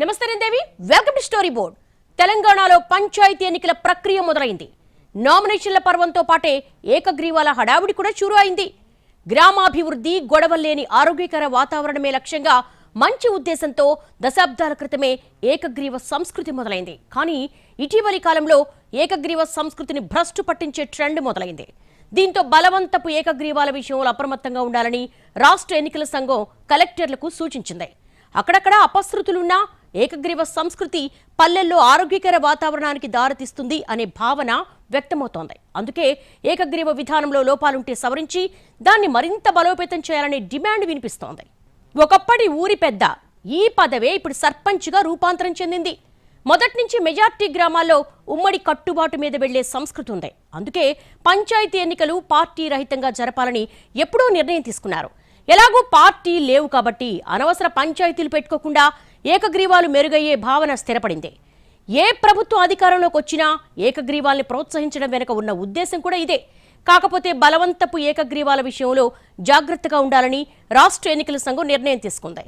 నమస్తే రందేవి. Welcome to story board తెలంగాణలో పంచాయతీ ఎన్నికల ప్రక్రియ మొదలైంది. నామినేషన్ల పర్వంతో పాటే ఏకగ్రీవాల హడావుడి కూడా చూరు అయింది గ్రామాభివృద్ధి గొడవల్లేని ఆరోగ్యకర వాతావరణమే లక్ష్యంగా మంచి ఉద్దేశంతో దశాబ్దాల క్రితమే ఏకగ్రీవ సంస్కృతి మొదలైంది. కానీ ఇటీవలి కాలంలో ఏకగ్రీవ సంస్కృతిని భ్రష్టు పట్టించే ట్రెండ్ మొదలైంది. దీంతో బలవంతపు ఏకగ్రీవాల విషయంలో అప్రమత్తంగా ఉండాలని రాష్ట్ర ఎన్నికల సంఘం కలెక్టర్లకు సూచించింది. అక్కడక్కడ అపశృతులున్నా ఏకగ్రీవ సంస్కృతి పల్లెల్లో ఆరోగ్యకర వాతావరణానికి దారితీస్తుంది అనే భావన వ్యక్తమవుతోంది. అందుకే ఏకగ్రీవ విధానంలో లోపాలుంటే సవరించి దాన్ని మరింత బలోపేతం చేయాలనే డిమాండ్ వినిపిస్తోంది. ఒకప్పటి ఊరి పెద్ద ఈ పదవే ఇప్పుడు సర్పంచ్గా రూపాంతరం చెందింది. మొదటి నుంచి మెజార్టీ గ్రామాల్లో ఉమ్మడి కట్టుబాటు మీద వెళ్ళే సంస్కృతి ఉంది. అందుకే పంచాయతీ ఎన్నికలు పార్టీ రహితంగా జరపాలని ఎప్పుడూ నిర్ణయం తీసుకున్నారు. ఎలాగూ పార్టీ లేవు కాబట్టి అనవసర పంచాయతీలు పెట్టుకోకుండా ఏకగ్రీవాలు మెరుగయ్యే భావన స్థిరపడింది. ఏ ప్రభుత్వం అధికారంలోకి వచ్చినా ఏకగ్రీవాల్ని ప్రోత్సహించడం వెనుక ఉన్న ఉద్దేశం కూడా ఇదే. కాకపోతే బలవంతపు ఏకగ్రీవాల విషయంలో జాగ్రత్తగా ఉండాలని రాష్ట్ర ఎన్నికల సంఘం నిర్ణయం తీసుకుంది.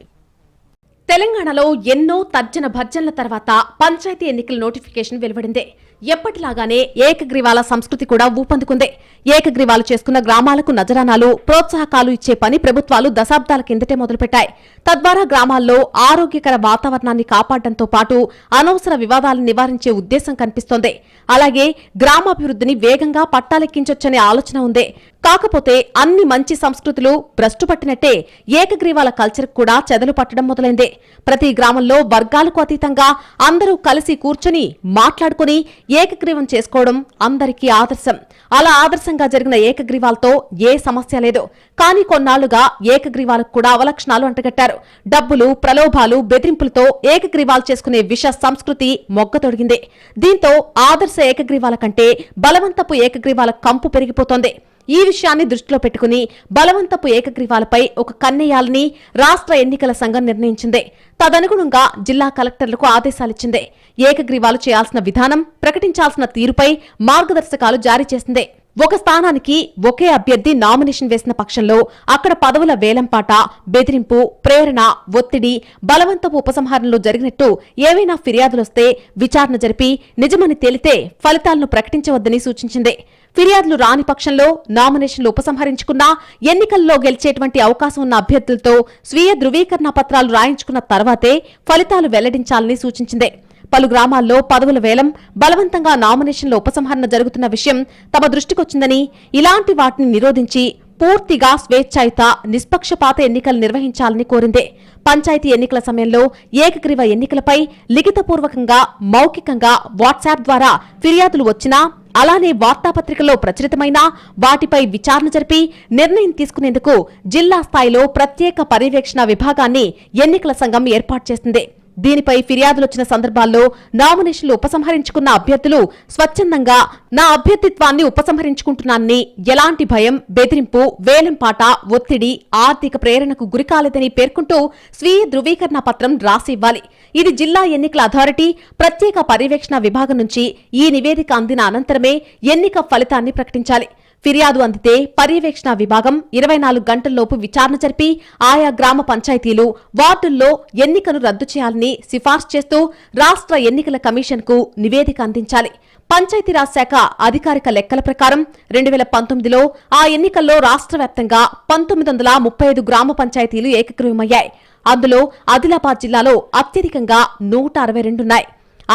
తెలంగాణలో ఎన్నో తర్జన భర్జనల తర్వాత పంచాయతీ ఎన్నికల నోటిఫికేషన్ వెలువడింది. ఎప్పటిలాగానే ఏకగ్రీవాల సంస్కృతి కూడా ఊపందుకుంది. ఏకగ్రీవాలు చేసుకున్న గ్రామాలకు నజరానాలు ప్రోత్సాహకాలు ఇచ్చే పని ప్రభుత్వాలు దశాబ్దాల కిందటే మొదలుపెట్టాయి. తద్వారా గ్రామాల్లో ఆరోగ్యకర వాతావరణాన్ని కాపాడడంతో పాటు అనవసర వివాదాలను నివారించే ఉద్దేశం కనిపిస్తోంది. అలాగే గ్రామాభివృద్ధిని వేగంగా పట్టాలెక్కించొచ్చనే ఆలోచన ఉంది. కాకపోతే అన్ని మంచి సంస్కృతులు భ్రష్టు పట్టినట్టే ఏకగ్రీవాల కల్చర్ కూడా చెదలు పట్టడం మొదలైంది. ప్రతి గ్రామంలో వర్గాలకు అతీతంగా అందరూ కలిసి కూర్చొని మాట్లాడుకుని ఏకగ్రీవం చేసుకోవడం అందరికీ ఆదర్శం. అలా ఆదర్శంగా జరిగిన ఏకగ్రీవాలతో ఏ సమస్య లేదు. కానీ కొన్నాళ్ళుగా ఏకగ్రీవాలకు కూడా అవలక్షణాలు అంటగట్టారు. డబ్బులు ప్రలోభాలు బెదిరింపులతో ఏకగ్రీవాలు చేసుకునే విష సంస్కృతి మొగ్గతొడిగింది దీంతో ఆదర్శ ఏకగ్రీవాల కంటే బలవంతపు ఏకగ్రీవాల కంపు పెరిగిపోతోంది. ఈ విషయాన్ని దృష్టిలో పెట్టుకుని బలవంతపు ఏకగ్రీవాలపై ఒక కన్నేయాలని రాష్ట్ర ఎన్నికల సంఘం నిర్ణయించింది. తదనుగుణంగా జిల్లా కలెక్టర్లకు ఆదేశాలిచ్చింది. ఏకగ్రీవాలు చేయాల్సిన విధానం ప్రకటించాల్సిన తీరుపై మార్గదర్శకాలు జారీ చేసింది. ఒక స్థానానికి ఒకే అభ్యర్థి నామినేషన్ వేసిన పక్షంలో అక్కడ పదవుల వేలంపాట బెదిరింపు ప్రేరణ ఒత్తిడి బలవంతపు ఉపసంహరణలో జరిగినట్టు ఏవైనా ఫిర్యాదులొస్తే విచారణ జరిపి నిజమని తేలితే ఫలితాలను ప్రకటించవద్దని సూచించింది. ఫిర్యాదులు రాని పక్షంలో నామినేషన్లు ఉపసంహరించుకున్నా ఎన్నికల్లో గెలిచేటువంటి అవకాశం ఉన్న అభ్యర్థులతో స్వీయ ధృవీకరణ పత్రాలు రాయించుకున్న తర్వాతే ఫలితాలు వెల్లడించాలని సూచించింది. పలు గ్రామాల్లో పదవుల వేలం బలవంతంగా నామినేషన్ల ఉపసంహరణ జరుగుతున్న విషయం తమ దృష్టికొచ్చిందని ఇలాంటి వాటిని నిరోధించి పూర్తిగా స్వేచ్ఛాయుత నిష్పక్షపాత ఎన్నికలు నిర్వహించాలని కోరింది. పంచాయతీ ఎన్నికల సమయంలో ఏకగ్రీవ ఎన్నికలపై లిఖితపూర్వకంగా మౌఖికంగా వాట్సాప్ ద్వారా ఫిర్యాదులు వచ్చినా అలానే వార్తాపత్రికలో ప్రచురితమైన వాటిపై విచారణ జరిపి నిర్ణయం తీసుకునేందుకు జిల్లా స్థాయిలో ప్రత్యేక పర్యవేక్షణ విభాగాన్ని ఎన్నికల సంఘం ఏర్పాటు చేసింది. దీనిపై ఫిర్యాదులొచ్చిన సందర్భాల్లో నామినేషన్లు ఉపసంహరించుకున్న అభ్యర్థులు స్వచ్ఛందంగా నా అభ్యర్థిత్వాన్ని ఉపసంహరించుకుంటున్నానని ఎలాంటి భయం బెదిరింపు వేలంపాట ఒత్తిడి ఆర్థిక ప్రేరణకు గురికాలేదని పేర్కొంటూ స్వీయ ధృవీకరణ పత్రం రాసి ఇవ్వాలి. ఇది జిల్లా ఎన్నికల అథారిటీ ప్రత్యేక పర్యవేక్షణ విభాగం నుంచి ఈ నివేదిక అందిన అనంతరమే ఎన్నిక ఫలితాన్ని ప్రకటించాలి. ఫిర్యాదు అందితే పర్యవేక్షణ విభాగం ఇరవై నాలుగు గంటల్లోపు విచారణ జరిపి ఆయా గ్రామ పంచాయతీలు వార్డుల్లో ఎన్నికను రద్దు చేయాలని సిఫార్సు చేస్తూ రాష్ట్ర ఎన్నికల కమిషన్కు నివేదిక అందించాలి. పంచాయతీరాజ్ శాఖ అధికారిక లెక్కల ప్రకారం రెండు వేల పంతొమ్మిదిలో ఆ ఎన్నికల్లో రాష్ట్ర వ్యాప్తంగా పంతొమ్మిది వందల ముప్పై ఐదు గ్రామ పంచాయతీలు ఏకగ్రీవమయ్యాయి. అందులో ఆదిలాబాద్ జిల్లాలో అత్యధికంగా నూట అరవై రెండున్నాయి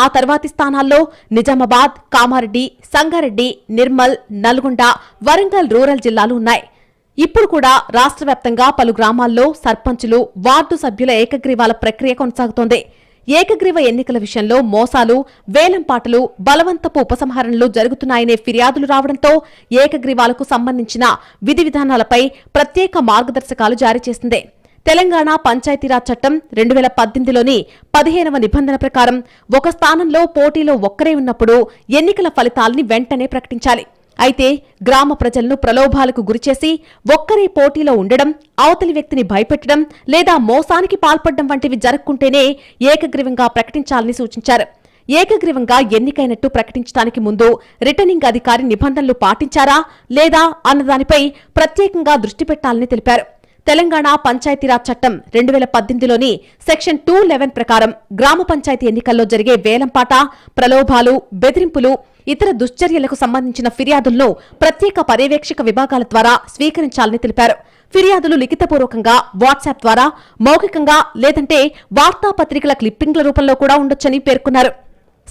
ఆ తర్వాతి స్థానాల్లో నిజామాబాద్ కామారెడ్డి సంగారెడ్డి నిర్మల్ నల్గొండ వరంగల్ రూరల్ జిల్లాలు ఉన్నాయి. ఇప్పుడు కూడా రాష్ట్ర వ్యాప్తంగా పలు గ్రామాల్లో సర్పంచులు వార్డు సభ్యుల ఏకగ్రీవాల ప్రక్రియ కొనసాగుతోంది. ఏకగ్రీవ ఎన్నికల విషయంలో మోసాలు వేలంపాటలు బలవంతపు ఉపసంహరణలు జరుగుతున్నాయనే ఫిర్యాదులు రావడంతో ఏకగ్రీవాలకు సంబంధించిన విధి విధానాలపై ప్రత్యేక మార్గదర్శకాలు జారీ చేసింది. తెలంగాణ పంచాయతీరాజ్ చట్టం రెండు వేల పద్దెనిమిదిలోని పదిహేనవ నిబంధన ప్రకారం ఒక స్థానంలో పోటీలో ఒక్కరే ఉన్నప్పుడు ఎన్నికల ఫలితాల్ని వెంటనే ప్రకటించాలి. అయితే గ్రామ ప్రజలను ప్రలోభాలకు గురిచేసి ఒక్కరే పోటీలో ఉండడం అవతలి వ్యక్తిని భయపెట్టడం లేదా మోసానికి పాల్పడడం వంటివి జరగకుంటేనే ఏకగ్రీవంగా ప్రకటించాలని సూచించారు. ఏకగ్రీవంగా ఎన్నికైనట్టు ప్రకటించడానికి ముందు రిటర్నింగ్ అధికారి నిబంధనలు పాటించారా లేదా అన్నదానిపై ప్రత్యేకంగా దృష్టి పెట్టాలని తెలిపారు. తెలంగాణ పంచాయతీరాజ్ చట్టం రెండు వేల పద్దెనిమిదిలోని సెక్షన్ టూ లెవెన్ ప్రకారం గ్రామ పంచాయతీ ఎన్నికల్లో జరిగే వేలంపాట ప్రలోభాలు బెదిరింపులు ఇతర దుశ్చర్యలకు సంబంధించిన ఫిర్యాదులను ప్రత్యేక పర్యవేక్షక విభాగాల ద్వారా స్వీకరించాలని తెలిపారు. ఫిర్యాదులు లిఖితపూర్వకంగా వాట్సాప్ ద్వారా మౌఖికంగా లేదంటే వార్తాపత్రికల క్లిప్పింగ్ల రూపంలో కూడా ఉండొచ్చని పేర్కొన్నారు.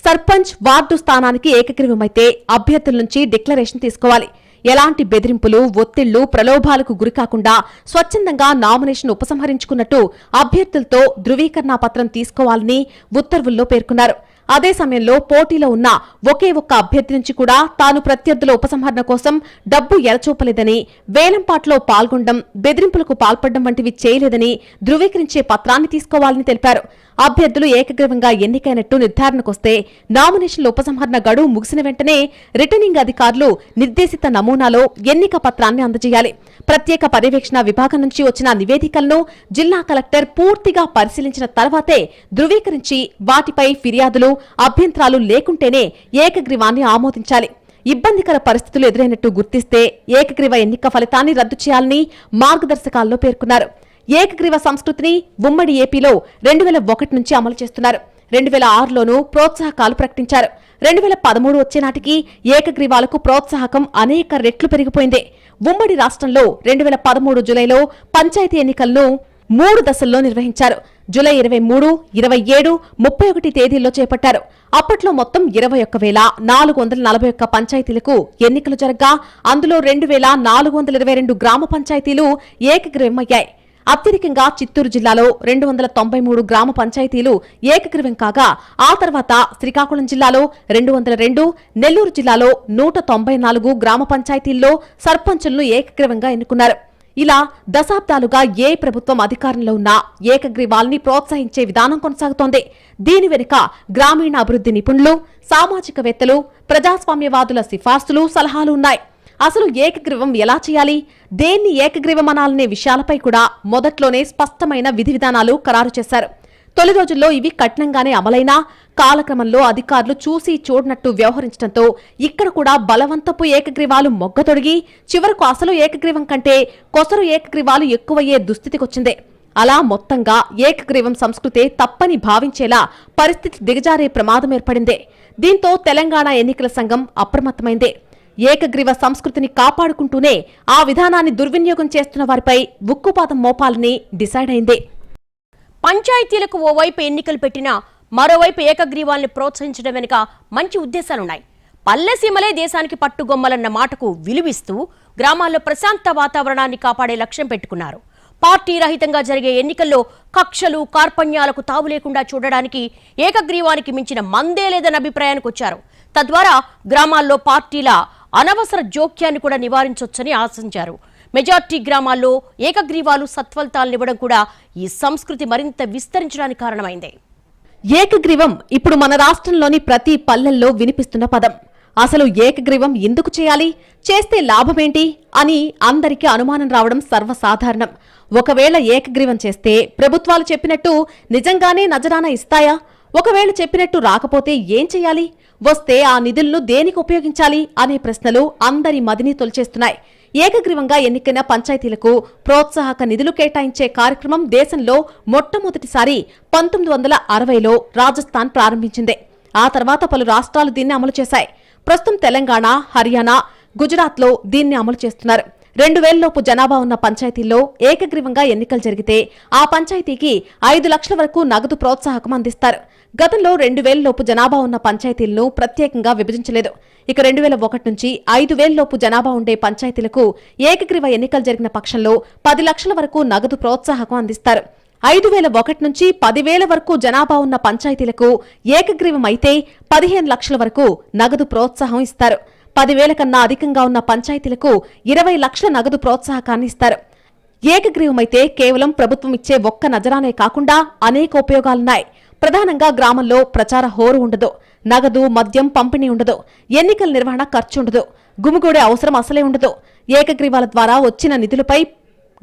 సర్పంచ్ వార్డు స్థానానికి ఏకగ్రీవమైతే అభ్యర్థుల నుంచి డిక్లరేషన్ తీసుకోవాలి. ఎలాంటి బెదిరింపులు ఒత్తిళ్ళు ప్రలోభాలకు గురికాకుండా స్వచ్ఛందంగా నామినేషన్ ఉపసంహరించుకున్నట్టు అభ్యర్థులతో ధృవీకరణ పత్రం తీసుకోవాలని ఉత్తర్వుల్లో పేర్కొన్నారు. అదే సమయంలో పోటీలో ఉన్న ఒకే ఒక్క అభ్యర్థి నుంచి కూడా తాను ప్రత్యర్థుల ఉపసంహరణ కోసం డబ్బు ఎరచూపలేదని వేలంపాట్లో పాల్గొనడం బెదిరింపులకు పాల్పడడం వంటివి చేయలేదని ధృవీకరించే పత్రాన్ని తీసుకోవాలని తెలిపారు. అభ్యర్థులు ఏకగ్రీవంగా ఎన్నికైనట్టు నిర్ధారణకొస్తే నామినేషన్ల ఉపసంహరణ గడువు ముగిసిన వెంటనే రిటర్నింగ్ అధికారులు నిర్దేశిత నమూనాలో ఎన్నిక పత్రాన్ని అందజేయాలి. ప్రత్యేక పర్యవేక్షణ విభాగం నుంచి వచ్చిన నివేదికలను జిల్లా కలెక్టర్ పూర్తిగా పరిశీలించిన తర్వాతే ధృవీకరించి వాటిపై ఫిర్యాదులు అభ్యంతరాలు లేకుంటేనే ఏకగ్రీవాన్ని ఆమోదించాలి. ఇబ్బందికర పరిస్థితులు ఎదురైనట్టు గుర్తిస్తే ఏకగ్రీవ ఎన్నిక ఫలితాన్ని రద్దు చేయాలని మార్గదర్శకాల్లో పేర్కొన్నారు. ఏకగ్రీవ సంస్కృతిని ఉమ్మడి ఏపీలో రెండు వేల ఒకటి నుంచి అమలు చేస్తున్నారు. రెండు వేల ఆరులోనూ ప్రోత్సాహకాలు ప్రకటించారు. రెండు వేల పదమూడు వచ్చే నాటికి ఏకగ్రీవాలకు ప్రోత్సాహకం అనేక రెట్లు పెరిగిపోయింది. ఉమ్మడి రాష్ట్రంలో రెండు వేల పదమూడు జులైలో పంచాయతీ ఎన్నికలను మూడు దశల్లో నిర్వహించారు. జూలై ఇరవై మూడు ఇరవై ఏడు ముప్పై ఒకటి తేదీల్లో చేపట్టారు. అప్పట్లో మొత్తం ఇరవై ఒక్క వేల నాలుగు వందల నలభై ఒక్క పంచాయతీలకు ఎన్నికలు జరగ్గా అందులో రెండు వేల నాలుగు వందల ఇరవై రెండు గ్రామ పంచాయతీలు ఏకగ్రీవమయ్యాయి. అత్యధికంగా చిత్తూరు జిల్లాలో రెండు వందల తొంభై మూడు గ్రామ పంచాయతీలు ఏకగ్రీవం కాగా ఆ తర్వాత శ్రీకాకుళం జిల్లాలో రెండు వందల రెండు నెల్లూరు జిల్లాలో నూట తొంభై నాలుగు గ్రామ పంచాయతీల్లో సర్పంచులను ఏకగ్రీవంగా ఎన్నుకున్నారు. ఇలా దశాబ్దాలుగా ఏ ప్రభుత్వం అధికారంలో ఉన్నా ఏకగ్రీవాల్ని ప్రోత్సహించే విధానం కొనసాగుతోంది. దీని వెనుక గ్రామీణ అభివృద్ధి నిపుణులు సామాజికవేత్తలు ప్రజాస్వామ్యవాదుల సిఫార్సులు సలహాలు ఉన్నాయి. అసలు ఏకగ్రీవం ఎలా చేయాలి? దేన్ని ఏకగ్రీవం అనాలనే విషయాలపై కూడా మొదట్లోనే స్పష్టమైన విధి విధానాలు ఖరారు చేశారు. తొలి రోజుల్లో ఇవి కఠినంగానే అమలైనా కాలక్రమంలో అధికారులు చూసి చూడనట్టు వ్యవహరించడంతో ఇక్కడ కూడా బలవంతపు ఏకగ్రీవాలు మొగ్గతొడిగి చివరకు అసలు ఏకగ్రీవం కంటే కొసరు ఏకగ్రీవాలు ఎక్కువయ్యే దుస్థితికొచ్చింది. అలా మొత్తంగా ఏకగ్రీవం సంస్కృతే తప్పని భావించేలా పరిస్థితి దిగజారే ప్రమాదం ఏర్పడింది. దీంతో తెలంగాణ ఎన్నికల సంఘం అప్రమత్తమైంది. ఏకగ్రీవ సంస్కృతిని కాపాడుకుంటూనే ఆ విధానాన్ని దుర్వినియోగం చేస్తున్న వారిపై ఉక్కుపాతం మోపాలని డిసైడ్ అయింది. పంచాయతీలకు ఓవైపు ఎన్నికలు పెట్టినా మరోవైపు ఏకగ్రీవాల్ని ప్రోత్సహించడం వెనుక మంచి ఉద్దేశాలున్నాయి. పల్లెసీమలే దేశానికి పట్టుగొమ్మలన్న మాటకు విలువిస్తూ గ్రామాల్లో ప్రశాంత వాతావరణాన్ని కాపాడే లక్ష్యం పెట్టుకున్నారు. పార్టీ రహితంగా జరిగే ఎన్నికల్లో కక్షలు కార్పణ్యాలకు తావు లేకుండా చూడడానికి ఏకగ్రీవానికి మించిన మందే లేదన్న అభిప్రాయానికి వచ్చారు తద్వారా గ్రామాల్లో పార్టీల అనవసర జోక్యాన్ని కూడా నివారించొచ్చని ఆశించారు. మెజార్టీ గ్రామాల్లో ఏకగ్రీవాలు సత్ఫలితాలనివ్వడం కూడా ఈ సంస్కృతి మరింత విస్తరించడానికి కారణమైంది. ఏకగ్రీవం ఇప్పుడు మన రాష్ట్రంలోని ప్రతి పల్లెల్లో వినిపిస్తున్న పదం. అసలు ఏకగ్రీవం ఎందుకు చేయాలి? చేస్తే లాభమేంటి? అని అందరికీ అనుమానం రావడం సర్వసాధారణం. ఒకవేళ ఏకగ్రీవం చేస్తే ప్రభుత్వాలు చెప్పినట్టు నిజంగానే నజరానా ఇస్తాయా? ఒకవేళ చెప్పినట్టు రాకపోతే ఏం చేయాలి? వస్తే ఆ నిధులను దేనికి ఉపయోగించాలి? అనే ప్రశ్నలు అందరి మదిని తొలిచేస్తున్నాయి. ఏకగ్రీవంగా ఎన్నికైన పంచాయతీలకు ప్రోత్సాహక నిధులు కేటాయించే కార్యక్రమం దేశంలో మొట్టమొదటిసారి పంతొమ్మిది వందల అరవైలో రాజస్థాన్ ప్రారంభించింది. ఆ తర్వాత పలు రాష్ట్రాలు దీన్ని అమలు చేశాయి. ప్రస్తుతం తెలంగాణ హర్యానా గుజరాత్లో దీన్ని అమలు చేస్తున్నారు. రెండు వేలలోపు జనాభా ఉన్న పంచాయతీల్లో ఏకగ్రీవంగా ఎన్నికలు జరిగితే ఆ పంచాయతీకి ఐదు లక్షల వరకు నగదు ప్రోత్సాహకం అందిస్తారు. గతంలో రెండు వేలలోపు జనాభా ఉన్న పంచాయతీలను ప్రత్యేకంగా విభజించలేదు. ఇక రెండు వేల ఒకటి నుంచి ఐదు వేలలోపు జనాభా ఉండే పంచాయతీలకు ఏకగ్రీవ ఎన్నికలు జరిగిన పక్షంలో పది లక్షల వరకు నగదు ప్రోత్సాహకం అందిస్తారు. ఐదు వేల ఒకటి నుంచి పదివేల వరకు జనాభా ఉన్న పంచాయతీలకు ఏకగ్రీవం అయితే పదిహేను లక్షల వరకు నగదు ప్రోత్సాహం ఇస్తారు. పదివేల కన్నా అధికంగా ఉన్న పంచాయతీలకు ఇరవై లక్షల నగదు ప్రోత్సాహకాన్ని ఇస్తారు. ఏకగ్రీవమైతే కేవలం ప్రభుత్వం ఇచ్చే ఒక్క నజరానే కాకుండా అనేక ఉపయోగాలున్నాయి. ప్రధానంగా గ్రామంలో ప్రచార హోరు ఉండదు. నగదు మద్యం పంపిణీ ఉండదు. ఎన్నికల నిర్వహణ ఖర్చు ఉండదు. గుమిగూడే అవసరం అసలే ఉండదు. ఏకగ్రీవాల ద్వారా వచ్చిన నిధులపై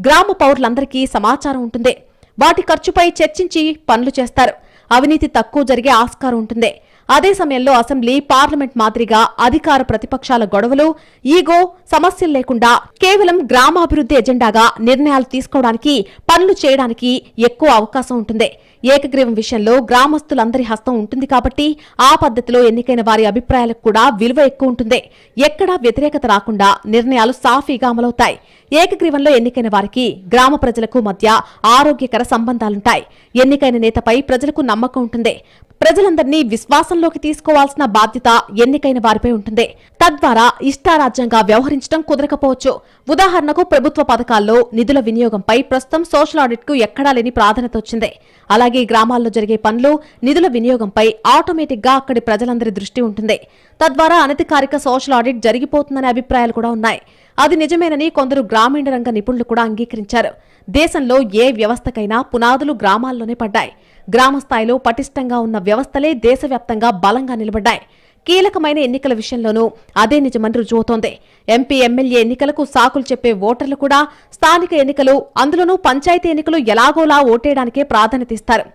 గ్రామ పౌరులందరికీ సమాచారం ఉంటుంది. వాటి ఖర్చుపై చర్చించి పనులు చేస్తారు. అవినీతి తక్కువ జరిగే ఆస్కారం ఉంటుంది. అదే సమయంలో అసెంబ్లీ పార్లమెంట్ మాదిరిగా అధికార ప్రతిపక్షాల గొడవలు ఈగో సమస్యలు లేకుండా కేవలం గ్రామాభివృద్ధి ఎజెండాగా నిర్ణయాలు తీసుకోవడానికి పనులు చేయడానికి ఎక్కువ అవకాశం ఉంటుంది. ఏకగ్రీవం విషయంలో గ్రామస్తులందరి హస్తం ఉంటుంది కాబట్టి ఆ పద్ధతిలో ఎన్నికైన వారి అభిప్రాయాలకు కూడా విలువ ఎక్కువ ఉంటుంది. ఎక్కడా వ్యతిరేకత రాకుండా నిర్ణయాలు సాఫీగా అమలవుతాయి. ఏకగ్రీవంలో ఎన్నికైన వారికి గ్రామ ప్రజలకు మధ్య ఆరోగ్యకర సంబంధాలుంటాయి. ఎన్నికైన నేతపై ప్రజలకు నమ్మకం ఉంటుంది. ప్రజలందరినీ విశ్వాసం విశ్వాసంలోకి తీసుకోవాల్సిన బాధ్యత ఎన్నికైన వారిపై ఉంటుంది. తద్వారా ఇష్టారాజ్యంగా వ్యవహరించడం కుదరకపోవచ్చు. ఉదాహరణకు ప్రభుత్వ పథకాల్లో నిధుల వినియోగంపై ప్రస్తుతం సోషల్ ఆడిట్కు ఎక్కడా లేని ప్రాధాన్యత వచ్చింది. అలాగే గ్రామాల్లో జరిగే పనులు నిధుల వినియోగంపై ఆటోమేటిక్గా అక్కడి ప్రజలందరి దృష్టి ఉంటుంది. తద్వారా అనధికారిక సోషల్ ఆడిట్ జరిగిపోతుందనే అభిప్రాయాలు కూడా ఉన్నాయి. అది నిజమేనని కొందరు గ్రామీణ రంగ నిపుణులు కూడా అంగీకరించారు. దేశంలో ఏ వ్యవస్థకైనా పునాదులు గ్రామాల్లోనే పడ్డాయి. గ్రామ స్థాయిలో పటిష్టంగా ఉన్న వ్యవస్థలే దేశవ్యాప్తంగా బలంగా నిలబడ్డాయి. కీలకమైన ఎన్నికల విషయంలోనూ అదే నిజమని రుజువుతోంది ఎంపీ ఎమ్మెల్యే ఎన్నికలకు సాకులు చెప్పే ఓటర్లు కూడా స్థానిక ఎన్నికలు అందులోనూ పంచాయతీ ఎన్నికలు ఎలాగోలా ఓటేయడానికే ప్రాధాన్యత ఇస్తారు.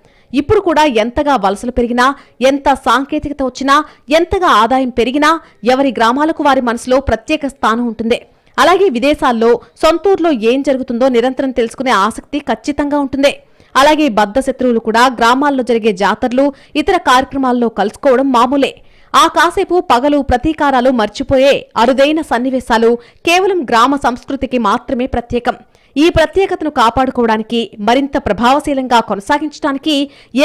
ఇప్పుడు కూడా ఎంతగా వలసలు పెరిగినా ఎంత సాంకేతికత వచ్చినా ఎంతగా ఆదాయం పెరిగినా ఎవరి గ్రామాలకు వారి మనసులో ప్రత్యేక స్థానం ఉంటుంది. అలాగే విదేశాల్లో సొంతూరులో ఏం జరుగుతుందో నిరంతరం తెలుసుకునే ఆసక్తి ఖచ్చితంగా ఉంటుంది. అలాగే బద్ద శత్రువులు కూడా గ్రామాల్లో జరిగే జాతరలు ఇతర కార్యక్రమాల్లో కలుసుకోవడం మామూలే. ఆ కాసేపు పగలు ప్రతీకారాలు మర్చిపోయే అరుదైన సన్నివేశాలు కేవలం గ్రామ సంస్కృతికి మాత్రమే ప్రత్యేకం. ఈ ప్రత్యేకతను కాపాడుకోవడానికి మరింత ప్రభావశీలంగా కొనసాగించడానికి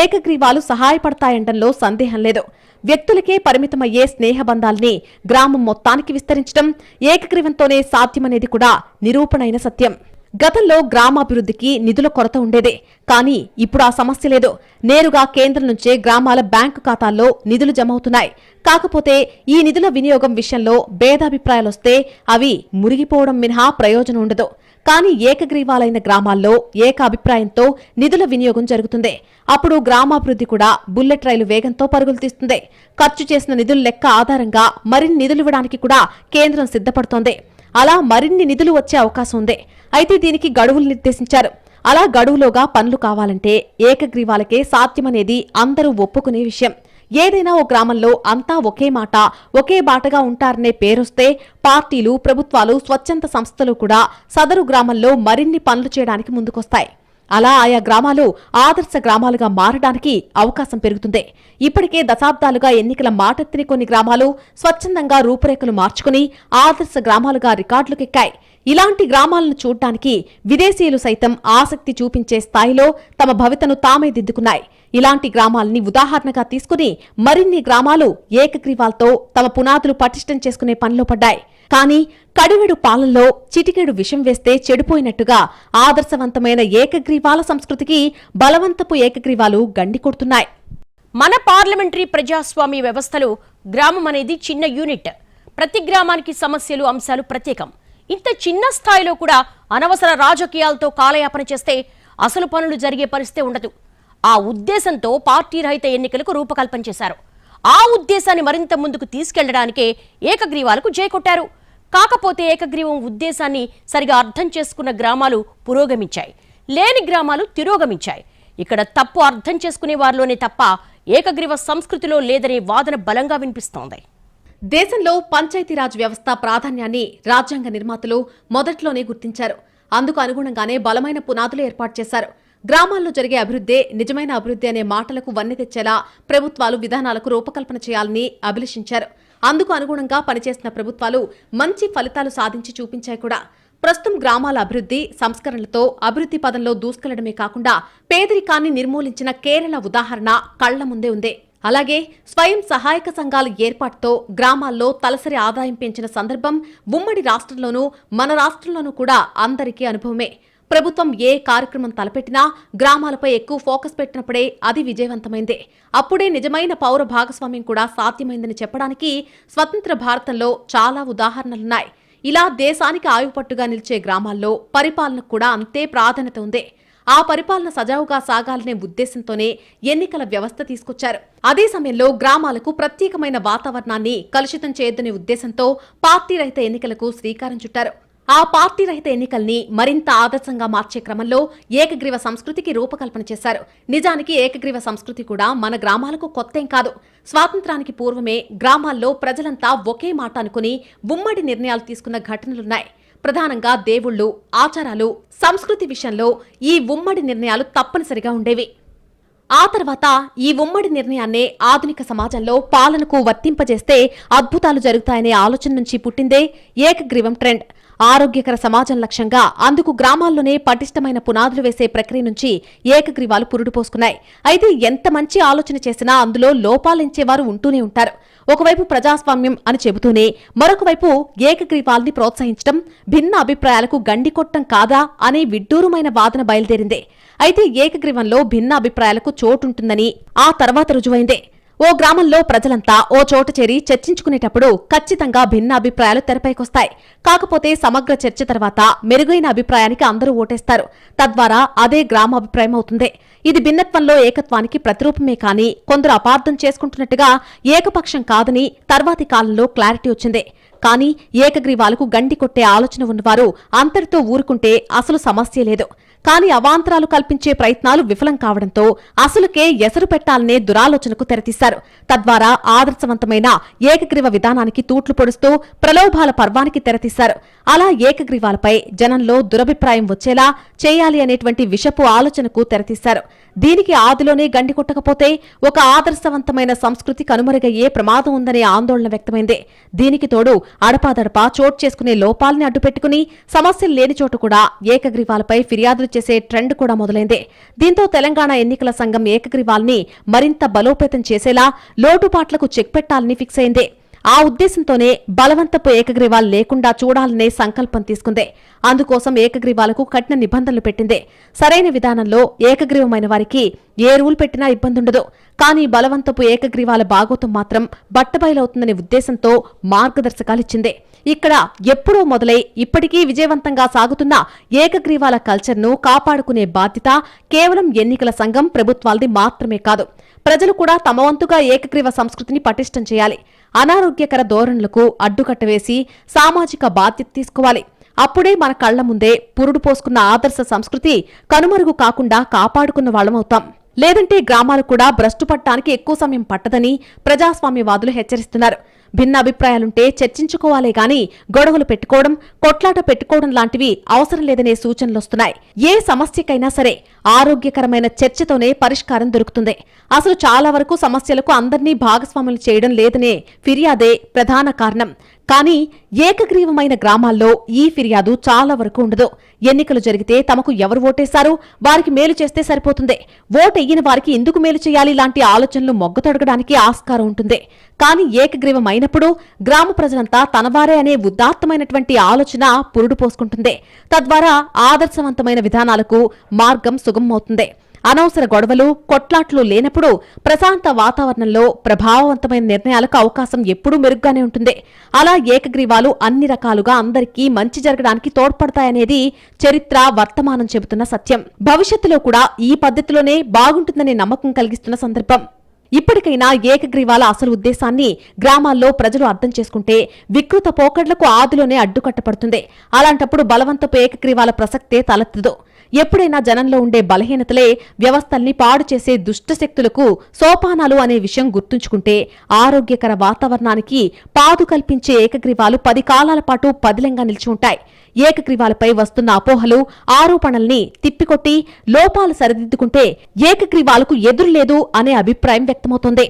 ఏకగ్రీవాలు సహాయపడతాయండంలో సందేహం లేదు. వ్యక్తులకే పరిమితమయ్యే స్నేహబంధాల్ని గ్రామం మొత్తానికి విస్తరించడం ఏకగ్రీవంతోనే సాధ్యమనేది కూడా నిరూపణైన సత్యం. గతంలో గ్రామాభివృద్ధికి నిధుల కొరత ఉండేదే. కానీ ఇప్పుడు ఆ సమస్య లేదు. నేరుగా కేంద్రం నుంచే గ్రామాల బ్యాంకు ఖాతాల్లో నిధులు జమవుతున్నాయి. కాకపోతే ఈ నిధుల వినియోగం విషయంలో భేదాభిప్రాయాలొస్తే అవి మురిగిపోవడం మినహా ప్రయోజనం ఉండదు. కానీ ఏకగ్రీవాలైన గ్రామాల్లో ఏక అభిప్రాయంతో నిధుల వినియోగం జరుగుతుంది. అప్పుడు గ్రామాభివృద్ధి కూడా బుల్లెట్ రైలు వేగంతో పరుగులు తీస్తుంది. ఖర్చు చేసిన నిధుల లెక్క ఆధారంగా మరిన్ని నిధులు ఇవ్వడానికి కూడా కేంద్రం సిద్ధపడుతోంది. అలా మరిన్ని నిధులు వచ్చే అవకాశం ఉంది. అయితే దీనికి గడువులు నిర్దేశించారు. అలా గడువులోగా పనులు కావాలంటే ఏకగ్రీవాలకే సాధ్యమనేది అందరూ ఒప్పుకునే విషయం. ఏదైనా ఓ గ్రామంలో అంతా ఒకే మాట ఒకే బాటగా ఉంటారనే పేరొస్తే పార్టీలు ప్రభుత్వాలు స్వచ్ఛంద సంస్థలు కూడా సదరు గ్రామంలో మరిన్ని పనులు చేయడానికి ముందుకొస్తాయి. అలా ఆయా గ్రామాలు ఆదర్శ గ్రామాలుగా మారడానికి అవకాశం పెరుగుతుంది. ఇప్పటికే దశాబ్దాలుగా ఎన్నికల మాటెత్తిన కొన్ని గ్రామాలు స్వచ్ఛందంగా రూపురేఖలు మార్చుకుని ఆదర్శ గ్రామాలుగా రికార్డులకెక్కాయి. ఇలాంటి గ్రామాలను చూడటానికి విదేశీయులు సైతం ఆసక్తి చూపించే స్థాయిలో తమ భవితను తామే దిద్దుకున్నాయి. ఇలాంటి గ్రామాలని ఉదాహరణగా తీసుకుని మరిన్ని గ్రామాలు ఏకగ్రీవాలతో తమ పునాదులు పటిష్టం చేసుకునే పనిలో పడ్డాయి. కానీ కడివెడు పాలల్లో చిటికెడు విషం వేస్తే చెడిపోయినట్టుగా ఆదర్శవంతమైన ఏకగ్రీవాల సంస్కృతికి బలవంతపు ఏకగ్రీవాలు గండి కొడుతున్నాయి. మన పార్లమెంటరీ ప్రజాస్వామ్య వ్యవస్థలో గ్రామం అనేది చిన్న యూనిట్. ప్రతి గ్రామానికి సమస్యలు అంశాలు ప్రత్యేకం. ఇంత చిన్న స్థాయిలో కూడా అనవసర రాజకీయాలతో కాలయాపన చేస్తే అసలు పనులు జరిగే పరిస్థితి ఉండదు. ఆ ఉద్దేశంతో పార్టీ రహిత ఎన్నికలకు రూపకల్పన చేశారు. ఆ ఉద్దేశాన్ని మరింత ముందుకు తీసుకెళ్ళడానికే ఏకగ్రీవాలకు జయకొట్టారు. కాకపోతే ఏకగ్రీవం ఉద్దేశాన్ని సరిగా అర్థం చేసుకున్న గ్రామాలు పురోగమించాయి. లేని గ్రామాలు తిరోగమించాయి. ఇక్కడ తప్పు అర్థం చేసుకునే వారిలోనే తప్ప ఏకగ్రీవ సంస్కృతిలో లేదనే వాదన బలంగా వినిపిస్తోంది. దేశంలో పంచాయతీరాజ్ వ్యవస్థ ప్రాధాన్యాన్ని రాజ్యాంగ నిర్మాతలు మొదట్లోనే గుర్తించారు. అందుకు అనుగుణంగానే బలమైన పునాదులు ఏర్పాటు చేశారు. గ్రామాల్లో జరిగే అభివృద్ధే నిజమైన అభివృద్ధి అనే మాటలకు వన్నె తెచ్చేలా ప్రభుత్వాలు విధానాలకు రూపకల్పన చేయాలని అభిలషించారు. అందుకు అనుగుణంగా పనిచేసిన ప్రభుత్వాలు మంచి ఫలితాలు సాధించి చూపించాయి కూడా. ప్రస్తుతం గ్రామాల అభివృద్ధి సంస్కరణలతో అభివృద్ధి పదంలో దూసుకెళ్ళడమే కాకుండా పేదరికాన్ని నిర్మూలించిన కేరళ ఉదాహరణ కళ్ళ ముందే ఉంది. అలాగే స్వయం సహాయక సంఘాల ఏర్పాటుతో గ్రామాల్లో తలసరి ఆదాయం పెంచిన సందర్భం ఉమ్మడి రాష్ట్రంలోనూ మన రాష్ట్రంలోనూ కూడా అందరికీ అనుభవమే. ప్రభుత్వం ఏ కార్యక్రమం తలపెట్టినా గ్రామాలపై ఎక్కువ ఫోకస్ పెట్టినప్పుడే అది విజయవంతమైంది. అప్పుడే నిజమైన పౌర భాగస్వామ్యం కూడా సాధ్యమైందని చెప్పడానికి స్వతంత్ర భారతంలో చాలా ఉదాహరణలున్నాయి. ఇలా దేశానికి ఆయుపట్టుగా నిలిచే గ్రామాల్లో పరిపాలనకు కూడా అంతే ప్రాధాన్యత ఉంది. ఆ పరిపాలన సజావుగా సాగాలనే ఉద్దేశంతోనే ఎన్నికల వ్యవస్థ తీసుకొచ్చారు. అదే సమయంలో గ్రామాలకు ప్రత్యేకమైన వాతావరణాన్ని కలుషితం చేయొద్దనే ఉద్దేశంతో పార్టీ రహిత ఎన్నికలకు శ్రీకారం చుట్టారు. ఆ పార్టీ రహిత ఎన్నికల్ని మరింత ఆదర్శంగా మార్చే క్రమంలో ఏకగ్రీవ సంస్కృతికి రూపకల్పన చేశారు. నిజానికి ఏకగ్రీవ సంస్కృతి కూడా మన గ్రామాలకు కొత్తేం కాదు. స్వాతంత్రానికి పూర్వమే గ్రామాల్లో ప్రజలంతా ఒకే మాట అనుకుని ఉమ్మడి నిర్ణయాలు తీసుకున్న ఘటనలున్నాయి. ప్రధానంగా దేవుళ్ళు ఆచారాలు సంస్కృతి విషయంలో ఈ ఉమ్మడి నిర్ణయాలు తప్పనిసరిగా ఉండేవి. ఆ తర్వాత ఈ ఉమ్మడి నిర్ణయాన్నే ఆధునిక సమాజంలో పాలనకు వర్తింపజేస్తే అద్భుతాలు జరుగుతాయనే ఆలోచన నుంచి పుట్టిందే ఏకగ్రీవం ట్రెండ్. ఆరోగ్యకర సమాజం లక్ష్యంగా అందుకు గ్రామాల్లోనే పటిష్టమైన పునాదులు వేసే ప్రక్రియ నుంచి ఏకగ్రీవాలు పురుడు పోసుకున్నాయి. అయితే ఎంత మంచి ఆలోచన చేసినా అందులో లోపాలించేవారు ఉంటూనే ఉంటారు. ఒకవైపు ప్రజాస్వామ్యం అని చెబుతూనే మరొకవైపు ఏకగ్రీవాల్ని ప్రోత్సహించడం భిన్న అభిప్రాయాలకు గండికొట్టం కాదా అనే విడ్డూరమైన వాదన బయలుదేరిందే. అయితే ఏకగ్రీవంలో భిన్న అభిప్రాయాలకు చోటుంటుందని ఆ తర్వాత రుజువైందే. ఓ గ్రామంలో ప్రజలంతా ఓ చోట చేరి చర్చించుకునేటప్పుడు ఖచ్చితంగా భిన్న అభిప్రాయాలు తెరపైకొస్తాయి. కాకపోతే సమగ్ర చర్చ తర్వాత మెరుగైన అభిప్రాయానికి అందరూ ఓటేస్తారు. తద్వారా అదే గ్రామ అభిప్రాయం అవుతుంది. ఇది భిన్నత్వంలో ఏకత్వానికి ప్రతిరూపమే కాని కొందరు అపార్థం చేసుకుంటున్నట్టుగా ఏకపక్షం కాదని తర్వాతి కాలంలో క్లారిటీ వచ్చింది. కానీ ఏకగ్రీవాలకు గండి కొట్టే ఆలోచన ఉన్నవారు అంతటితో ఊరుకుంటే అసలు సమస్య లేదు. కానీ అవాంతరాలు కల్పించే ప్రయత్నాలు విఫలం కావడంతో అసలుకే ఎసరు పెట్టాలనే దురాలోచనకు తెరతీశారు. తద్వారా ఆదర్శవంతమైన ఏకగ్రీవ విధానానికి తూట్లు పొడుస్తూ ప్రలోభాల పర్వానికి తెరతీశారు. అలా ఏకగ్రీవాలపై జనంలో దురభిప్రాయం వచ్చేలా చేయాలి అనేటువంటి విషపు ఆలోచనకు తెరతీశారు. దీనికి ఆదిలోనే గండి కొట్టకపోతే ఒక ఆదర్శవంతమైన సంస్కృతి కనుమరుగయ్యే ప్రమాదం ఉందనే ఆందోళన వ్యక్తమైంది. దీనికి తోడు అడపాదడపా చోటు చేసుకునే లోపాలని అడ్డుపెట్టుకుని సమస్యలు లేని చోట కూడా ఏకగ్రీవాలపై ఫిర్యాదులు చేసే ట్రెండ్ కూడా మొదలైంది. దీంతో తెలంగాణ ఎన్నికల సంఘం ఏకగ్రీవాల్ని మరింత బలోపేతం చేసేలా లోటుపాట్లకు చెక్ పెట్టాలని ఫిక్స్ అయింది. ఆ ఉద్దేశంతోనే బలవంతపు ఏకగ్రీవాలు లేకుండా చూడాలనే సంకల్పం తీసుకుంది. అందుకోసం ఏకగ్రీవాలకు కఠిన నిబంధనలు పెట్టింది. సరైన విధానంలో ఏకగ్రీవమైన వారికి ఏ రూల్ పెట్టినా ఇబ్బందుండదు. కానీ బలవంతపు ఏకగ్రీవాల బాగోతం మాత్రం బట్టబయలవుతుందనే ఉద్దేశంతో మార్గదర్శకాలిచ్చింది ఇక్కడ ఎప్పుడో మొదలై ఇప్పటికీ విజయవంతంగా సాగుతున్న ఏకగ్రీవాల కల్చర్ను కాపాడుకునే బాధ్యత కేవలం ఎన్నికల సంఘం ప్రభుత్వాలది మాత్రమే కాదు. ప్రజలు కూడా తమ వంతుగా ఏకగ్రీవ సంస్కృతిని పటిష్టం చేయాలి. అనారోగ్యకర ధోరణులకు అడ్డుకట్ట వేసి సామాజిక బాధ్యత తీసుకోవాలి. అప్పుడే మన కళ్ళ ముందే పురుడు పోసుకున్న ఆదర్శ సంస్కృతి కనుమరుగు కాకుండా కాపాడుకున్న వాళ్ళమవుతాం. లేదంటే గ్రామాలు కూడా భ్రష్టు పట్టడానికి ఎక్కువ సమయం పట్టదని ప్రజాస్వామ్యవాదులు హెచ్చరిస్తున్నారు. భిన్న అభిప్రాయాలుంటే చర్చించుకోవాలే గాని గొడవలు పెట్టుకోవడం కొట్లాట పెట్టుకోవడం లాంటివి అవసరం లేదనే సూచనలొస్తున్నాయి. ఏ సమస్యకైనా సరే ఆరోగ్యకరమైన చర్చతోనే పరిష్కారం దొరుకుతుంది. అసలు చాలా వరకు సమస్యలకు అందర్నీ భాగస్వాములు చేయడం లేదనే ఫిర్యాదే ప్రధాన కారణం. కానీ ఏకగ్రీవమైన గ్రామాల్లో ఈ ఫిర్యాదు చాలా వరకు ఉండదు. ఎన్నికలు జరిగితే తమకు ఎవరు ఓటేశారు? వారికి మేలు చేస్తే సరిపోతుంది. ఓటెయ్యని వారికి ఎందుకు మేలు చేయాలి? లాంటి ఆలోచనలు మొగ్గతొడగడానికి ఆస్కారం ఉంటుంది. కానీ ఏకగ్రీవం అయినప్పుడు గ్రామ ప్రజలంతా తనవారే అనే ఉదాత్తమైనటువంటి ఆలోచన పురుడు పోసుకుంటుంది. తద్వారా ఆదర్శవంతమైన విధానాలకు మార్గం సుగమమవుతుంది. అనవసర గొడవలు కొట్లాట్లు లేనప్పుడు ప్రశాంత వాతావరణంలో ప్రభావవంతమైన నిర్ణయాలకు అవకాశం ఎప్పుడూ మెరుగ్గానే ఉంటుంది. అలా ఏకగ్రీవాలు అన్ని రకాలుగా అందరికీ మంచి జరగడానికి తోడ్పడతాయనేది చరిత్ర వర్తమానం చెబుతున్న సత్యం. భవిష్యత్తులో కూడా ఈ పద్ధతిలోనే బాగుంటుందనే నమ్మకం కలిగిస్తున్న సందర్భం. ఇప్పటికైనా ఏకగ్రీవాల అసలు ఉద్దేశాన్ని గ్రామాల్లో ప్రజలు అర్థం చేసుకుంటే వికృత పోకడ్లకు ఆదిలోనే అడ్డుకట్టపడుతుంది అలాంటప్పుడు బలవంతపు ఏకగ్రీవాల ప్రసక్తే తలెత్తదు. ఎప్పుడైనా జనంలో ఉండే బలహీనతలే వ్యవస్థల్ని పాడు చేసే దుష్టశక్తులకు సోపానాలు అనే విషయం గుర్తుంచుకుంటే ఆరోగ్యకర వాతావరణానికి పాదు కల్పించే ఏకగ్రీవాలు పది కాలాల పాటు పదిలంగా నిలిచి ఉంటాయి. ఏకగ్రీవాలపై వస్తున్న అపోహలు ఆరోపణల్ని తిప్పికొట్టి లోపాలు సరిదిద్దుకుంటే ఏకగ్రీవాలకు ఎదురులేదు అనే అభిప్రాయం వ్యక్తమవుతోంది.